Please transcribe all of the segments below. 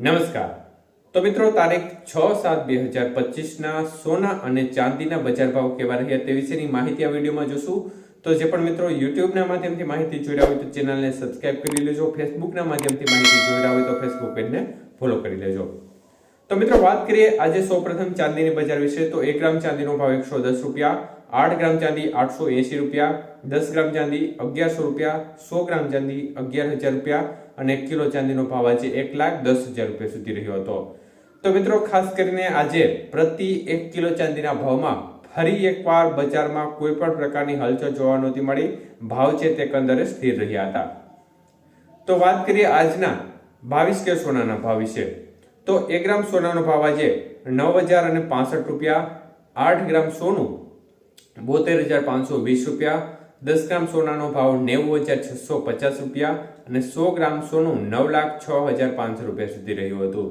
નમસ્કાર. તો મિત્રો, તારીખ છ સાત બે હજાર પચીસના સોના અને ચાંદીના બજાર ભાવ કેવા રહ્યા તે વિશેની માહિતી આ વિડીયોમાં જોશું. તો જે પણ મિત્રો યુટ્યુબના માધ્યમથી માહિતી જોઈ હોય તો ચેનલને સબસ્ક્રાઇબ કરી લેજો. ફેસબુકના માધ્યમથી માહિતી જોઈ હોય તો ફેસબુક પેજને ફોલો કરી લેજો. તો મિત્રો, વાત કરીએ આજે સૌપ્રથમ ચાંદીની બજાર વિશે. તો એક ગ્રામ ચાંદીનો ભાવ એકસો દસ રૂપિયા આઠ ગ્રામ ચાંદી આઠસો એંસી રૂપિયા, દસ ગ્રામ ચાંદી અગિયારસો રૂપિયા, સો ગ્રામ ચાંદી અગિયાર હજાર રૂપિયા અને એક કિલો ચાંદીનો ભાવ આજે એક લાખ દસ હજાર રૂપિયા સુધી રહ્યો હતો. તો મિત્રો, ખાસ કરીને આજે પ્રતિ એક કિલો ચાંદીના ભાવમાં ફરી એકવાર બજારમાં કોઈ પણ પ્રકારની હલચલ જોવા નહોતી મળી. ભાવ છે તે કંદરે સ્થિર રહ્યા હતા. તો વાત કરીએ આજના બાવીસ કે સોનાના ભાવ વિશે. તો એક ગ્રામ સોનાનો ભાવ આજે નવ હજાર અને પાસઠ રૂપિયા, આઠ ગ્રામ સોનું બોતેર હજાર પાંચસો વીસ રૂપિયા, દસ ગ્રામ સોનાનો ભાવ નેવું હજાર છસો પચાસ રૂપિયા અને સો ગ્રામ સોનું નવ લાખ છ હજાર પાંચસો રૂપિયા સુધી રહ્યું હતું.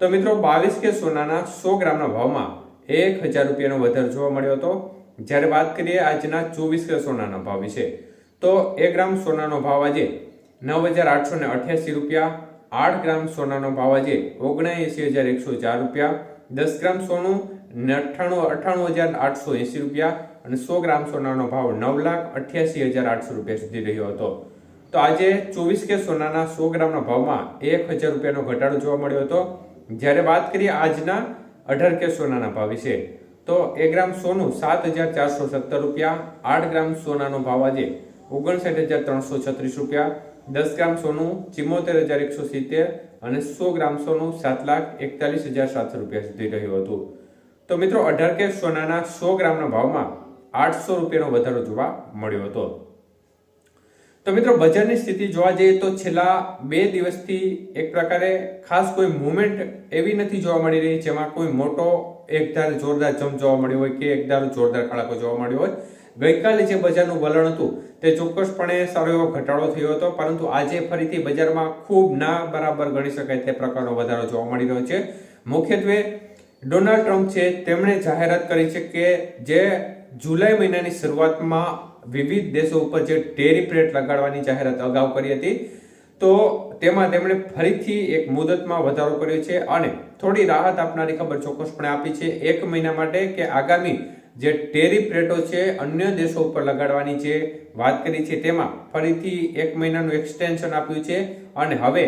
તો મિત્રો, બાવીસ કે સોનાના સો ગ્રામના ભાવમાં એક હજાર રૂપિયાનો વધારો જોવા મળ્યો હતો. જ્યારે વાત કરીએ આજના ચોવીસ કે સોનાના ભાવ વિશે, તો એક ગ્રામ સોનાનો ભાવ આજે નવ હજાર આઠસો ને અઠ્યાસી રૂપિયા, આઠ ગ્રામ સોનાનો ભાવ આજે ઓગણએંસી હજાર એકસો ચાર રૂપિયા, દસ ગ્રામ સોનું અઠ્ઠાણું અઠ્ઠાણું હજાર આઠસો એંસી રૂપિયા અને સો ગ્રામ સોનાનો ભાવ નવ લાખ અઠ્યાસી હજાર આઠસો રૂપિયા સુધી રહ્યો હતો. તો આજે ચોવીસ કે સોનાના સો ગ્રામના ભાવમાં એક હજાર રૂપિયાનો ઘટાડો જોવા મળ્યો હતો. જ્યારે વાત કરીએ આજના અઢાર કે સોનાના ભાવ વિશે, તો એક ગ્રામ સોનું સાત હજાર ચારસો સત્તર રૂપિયા, આઠ ગ્રામ સોનાનો ભાવ આજે ઓગણસાઠ હજાર ત્રણસો છત્રીસ રૂપિયા, દસ ગ્રામ સોનું ચિમોતેર હજાર એકસો સિત્તેર અને સો ગ્રામ સોનું સાત લાખ એકતાલીસ હજાર સાતસો રૂપિયા સુધી રહ્યું હતું. તો મિત્રો, અઢાર કે સોનાના સો ગ્રામના ભાવમાં આઠસો રૂપિયાનો વધારો જોવા મળ્યો હતો. તો મિત્રો, બજારની સ્થિતિ જોવા જઈએ તો છેલ્લા બે દિવસથી એક પ્રકારે ખાસ કોઈ મુવમેન્ટ એવી નથી જોવા મળી રહી જેમાં કોઈ મોટો એકધાર જોરદાર જમ જોવા મળ્યો હોય કે એકધાર જોરદાર ખડાકો જોવા મળ્યો હોય. ગઈકાલે જે બજારનું વલણ હતું તે ચોક્કસપણે સારો એવો ઘટાડો થયો હતો, પરંતુ આજે ફરીથી બજારમાં ખૂબ ના બરાબર ગણી શકાય તે પ્રકારનો વધારો જોવા મળી રહ્યો છે. મુખ્યત્વે ડોનાલ્ડ ટ્રમ્પ છે, તેમણે જાહેરાત કરી છે કે જે જુલાઈ મહિનાની શરૂઆતમાં વિવિધ દેશો ઉપર જે ટેરી રેટ લગાડવાની જાહેરાત અગાઉ કરી હતી, તો તેમાં તેમણે ફરીથી એક મુદતમાં વધારો કર્યો છે અને થોડી રાહત આપનારી ખબર ચોક્કસપણે આપી છે એક મહિના માટે કે આગામી જે ટેરી રેટો છે, અન્ય દેશો ઉપર લગાડવાની જે વાત કરી છે, તેમાં ફરીથી એક મહિનાનું એક્સટેન્શન આપ્યું છે અને હવે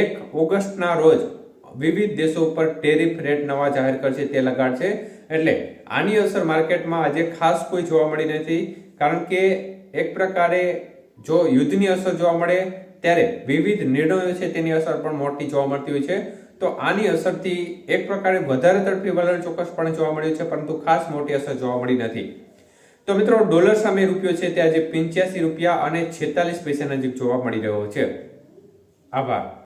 એક ઓગસ્ટના રોજ વિવિધ દેશો ઉપર ટેરિફ રેટ નવા જાહેર કરશે તે લગાડશે એટલે આની અસર માર્કેટમાં આજે ખાસ કોઈ જોવા મળી નથી, કારણ કે એક પ્રકારે જો યુદ્ધની અસર જોવા મળે, ત્યારે વિવિધ નિર્ણયો છે તેની અસર પણ મોટી જોવા મળતી હોય છે. તો આની અસરથી એક પ્રકારે વધારે તરફી વલણ ચોક્કસપણે જોવા મળ્યું છે, પરંતુ ખાસ મોટી અસર જોવા મળી નથી. તો મિત્રો, ડોલર સામે રૂપિયો છે તે આજે પંચ્યાસી રૂપિયા અને છેતાલીસ પૈસા નજીક જોવા મળી રહ્યો છે. આભાર.